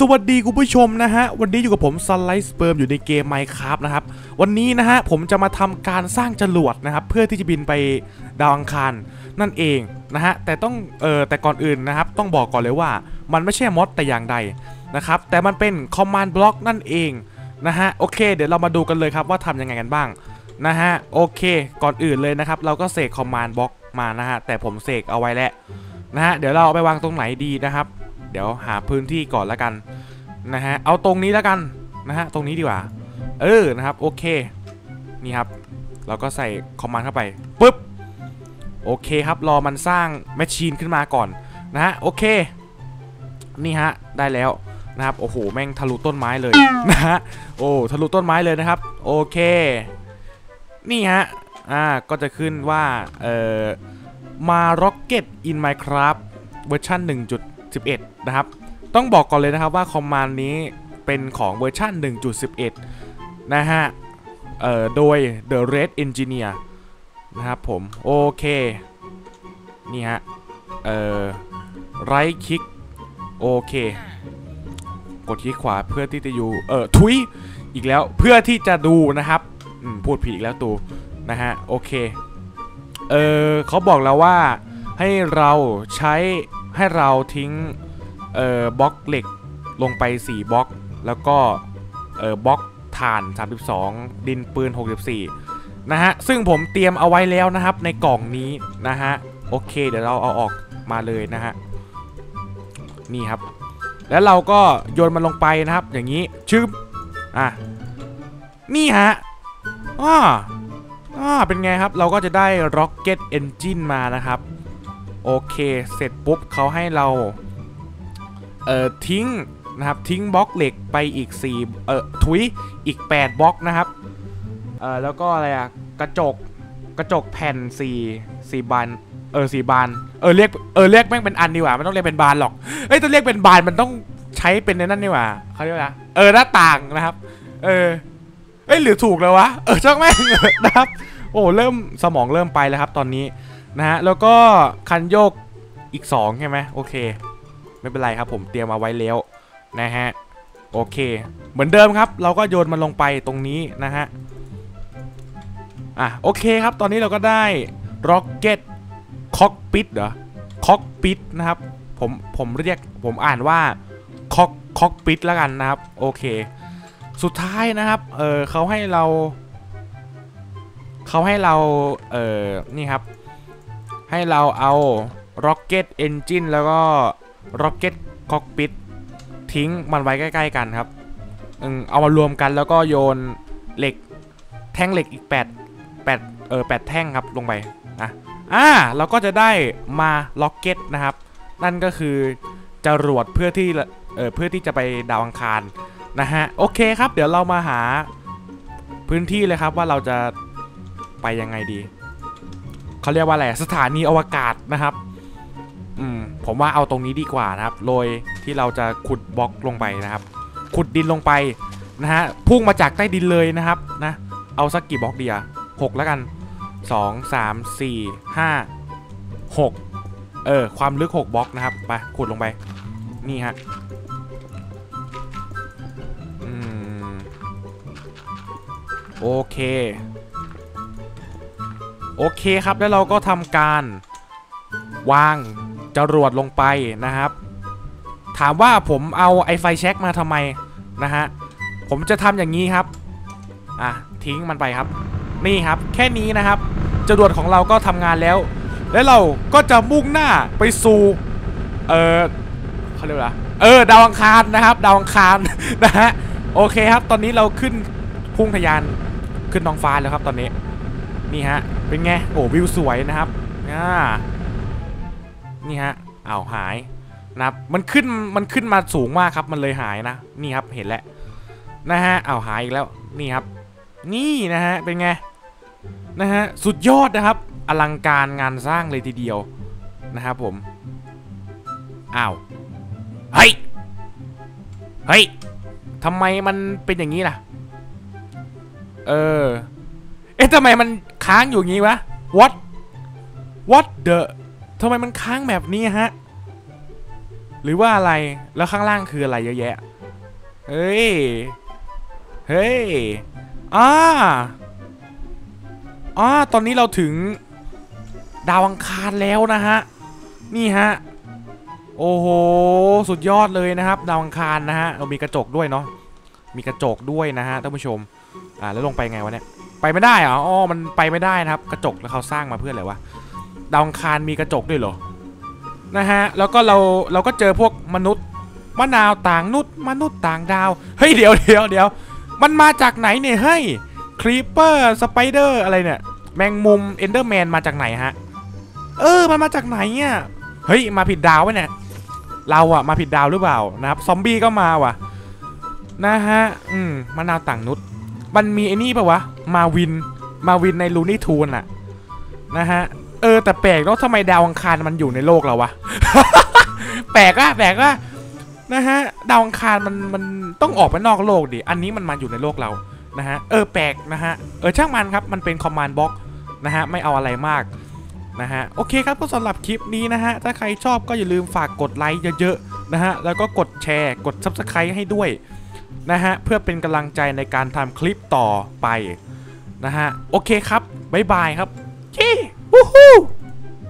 สวัสดีคุณผู้ชมนะฮะ วันนี้อยู่กับผมซันไลท์สเปิร์มอยู่ในเกม Minecraft นะครับ วันนี้นะฮะ ผมจะมาทำการสร้างจรวดนะครับ เพื่อที่จะบินไปดาวอังคารนั่นเองนะฮะ แต่ต้องเออแต่ก่อนอื่นนะครับ ต้องบอกก่อนเลยว่า มันไม่ใช่มอดแต่อย่างใดนะครับ แต่มันเป็นคอมมานด์บล็อกนั่นเองนะฮะ โอเค เดี๋ยวเรามาดูกันเลยครับว่าทำยังไงกันบ้างนะฮะ โอเค ก่อนอื่นเลยนะครับ เราก็เสกคอมมานด์บล็อกมานะฮะ แต่ผมเสกเอาไว้แล้วนะฮะ เดี๋ยวเราเอาไปวางตรงไหนดีนะครับ เดี๋ยวหาพื้นที่ก่อนแล้วกันนะฮะเอาตรงนี้แล้วกันนะฮะตรงนี้ดีกว่า เออนะครับโอเคนี่ครับ เราก็ใส่คอมมานด์เข้าไปปึ๊บโอเคครับรอมันสร้างแมชชีนขึ้นมาก่อนนะฮะโอเค นี่ฮะได้แล้วนะครับโอ้โหแม่งทะลุต้นไม้เลยนะฮะโอ้ทะลุต้นไม้เลยนะครับ โอเค นี่ฮะอ่าก็จะขึ้นว่าเอ่อมา Rocket in Minecraft เวอร์ชัน 11 นะครับ ต้องบอกก่อนเลยนะครับว่าคอมมานด์นี้เป็นของเวอร์ชัน1.11 นะฮะ เอ่อ โดย The Red Engineer นะครับผม โอเค นี่ฮะ เอ่อไรคลิก โอเค กดคลิกขวาเพื่อที่จะอยู่ เอ่อ ทุย อีกแล้ว เพื่อที่จะดูนะครับ พูดผิดอีกแล้วตู นะฮะ โอเค เออเขาบอกแล้วว่าให้เราใช้ ให้เราทิ้งเอ่อบล็อกเหล็กลงไป 4 บล็อก แล้วก็เอ่อบล็อกถ่าน 32 ดินปืน 64 นะฮะ ซึ่งผมเตรียมเอาไว้แล้วนะครับในกล่องนี้นะฮะ โอเค เดี๋ยวเราเอาออกมาเลยนะฮะ นี่ครับ แล้วเราก็โยนมันลงไปนะครับ อย่างนี้ ชึบ อะ นี่ฮะอ้าอ่าเป็นไงครับ เราก็จะได้ Rocket Engine มานะครับ โอเค เสร็จปุ๊บเขาให้เราเอ่อทิ้งนะครับทิ้งบล็อกเหล็กไปอีก4เอ่อทุยอีก 8 บล็อกนะครับเอ่อแล้วก็อะไรอะกระจกกระจกแผ่น4 4บานเออ4บานเออเรียกเออเรียกแม่งเป็นอันดีกว่าไม่ต้องเรียกเป็นบานหรอกเอ้ยจะเรียกเป็นบานมันต้องใช้เป็นในนั่นนี่หว่าเขาเรียกว่าเออหน้าต่างนะครับ เออเอ้ยหรือถูกแล้ววะเออช่างแม่งนะครับ โอ้เริ่มสมองเริ่มไปแล้วครับ ตอนนี้ นะฮะแล้วก็คันโยกอีก2ใช่ไหมโอเค ไม่เป็นไรครับผมเตรียมมาไว้แล้วนะฮะโอเค เหมือนเดิมครับ เราก็โยนมันลงไปตรงนี้นะฮะอะโอเคครับ ตอนนี้เราก็ได้ Rocket Cockpit เหรอ Cockpit นะครับผมผมเรียกผมอ่านว่า Cock Cockpit แล้วกันนะครับ โอเค สุดท้ายนะครับเออเขาให้เราเขาให้เราเออนี่ครับ ให้เราเอา Rocket Engine แล้วก็ Rocket Cockpit ทิ้งมันไว้ใกล้ๆกันครับอืมเอามารวมกันแล้วก็โยนเหล็กแท่งเหล็กอีก8 8เออ8แท่งครับลงไปอะอ่าเราก็จะได้มา Rocket นะครับ นั่นก็คือจรวดเพื่อที่เออเพื่อที่จะไปดาวอังคารนะฮะโอเคครับ เดี๋ยวเรามาหาพื้นที่เลยครับว่าเราจะไปยังไงดี เขาเรียกว่าอะไรสถานีอวกาศนะครับอืมผมว่าเอาตรงนี้ดีกว่านะครับ โดยที่เราจะขุดบล็อกลงไปนะครับ ขุดดินลงไปนะฮะพุ่งมาจากใต้ดินเลยนะครับนะ เอาสักกี่บล็อกเดีอะหกแล้วกันสองสามสี่ห้าหกเออความลึกหกบล็อกนะครับไปขุดลงไปนี่ฮะอืมโอเค โอเคครับแล้วเราก็ทำการ วางจรวดลงไปนะครับ ถามว่าผมเอาไอไฟแช็กมาทำไมนะฮะผมจะทำอย่างนี้ครับอะทิ้งมันไปครับ นี่ครับ แค่นี้นะครับจรวดของเราก็ทำงานแล้ว แล้วเราก็จะมุ่งหน้าไปสู่เออเขาเรียกว่าเออดาวอังคารนะครับ ดาวอังคารนะฮะโอเคครับ ตอนนี้เราขึ้นพุ่งทะยานขึ้นท้องฟ้าแล้วครับตอนนี้ นี่ฮะ เป็นไง โอ้วิวสวยนะครับอ่านี่ฮะอ้าวหายนะครับมันขึ้นมันขึ้นมาสูงมากครับมันเลยหายนะ นี่ครับเห็นแล้วนะฮะอ้าวหายอีกแล้วนี่ครับ นี่นะฮะเป็นไงนะฮะสุดยอดนะครับอลังการงานสร้างเลยทีเดียวนะครับผมอ้าวเฮ้ยเฮ้ยทำไมมันเป็นอย่างนี้ล่ะ เออ เอ๊ะทำไมมัน ค้างอยู่งี้วะ what what the ทำไมมันค้างแบบนี้ฮะ หรือว่าอะไรแล้วข้างล่างคืออะไรเยอะแยะ เฮ้ย เฮ้ยอ่าอ่าตอนนี้เราถึง ดาวังคารแล้วนะฮะ นี่ฮะ โอ้โห สุดยอดเลยนะครับ ดาวังคารนะฮะเรามีกระจกด้วยเนาะมีกระจกด้วยนะฮะท่านผู้ชม อ่าแล้วลงไปไงวะเนี่ย ไปไม่ได้เหรออ๋อมันไปไม่ได้นะครับ กระจกแล้วเขาสร้างมาเพื่ออะไรวะดาวอังคารมีกระจกด้วยเหรอนะฮะแล้วก็เราเราก็เจอพวกมนุษย์มะนาวต่างนุษย์มนุษย์ต่างดาวเฮ้ยเดี๋ยวเดี๋ยวเดี๋ยวมันมาจากไหนเนี่ยเฮ้ยครีปเปอร์สไปเดอร์อะไรเนี่ยแมงมุมเอนเดอร์แมนมาจากไหนฮะเออมันมาจากไหนอะเฮ้ยมาผิดดาวไว้เนี่ยเราอะมาผิดดาวหรือเปล่านะครับซอมบี้ก็มาว่ะนะฮะอืมมะนาวต่างนุษย์ มันมีไอ้นี่ปะวะ มาวิน มาวินในลูนี่ทูนอะนะฮะ เออ แต่แปลกเนาะทำไมดาวอังคารมันอยู่ในโลกเราวะ แปลกอะแปลกอะนะฮะ ดาวอังคารมันมันต้องออกไปนอกโลกดิ อันนี้มันมาอยู่ในโลกเรา นะฮะ เออ แปลกนะฮะ เออ ช่างมันครับ มันเป็นคอมมานด์บล็อกนะฮะ ไม่เอาอะไรมากนะฮะ โอเคครับก็สำหรับคลิปนี้นะฮะ ถ้าใครชอบก็อย่าลืมฝากกดไลค์เยอะๆนะฮะ แล้วก็กดแชร์ กด Subscribe ให้ด้วย นะฮะ เพื่อเป็นกำลังใจในการทำคลิปต่อไปนะฮะ โอเคครับ บ๊ายบายครับจี้วู้ฮู้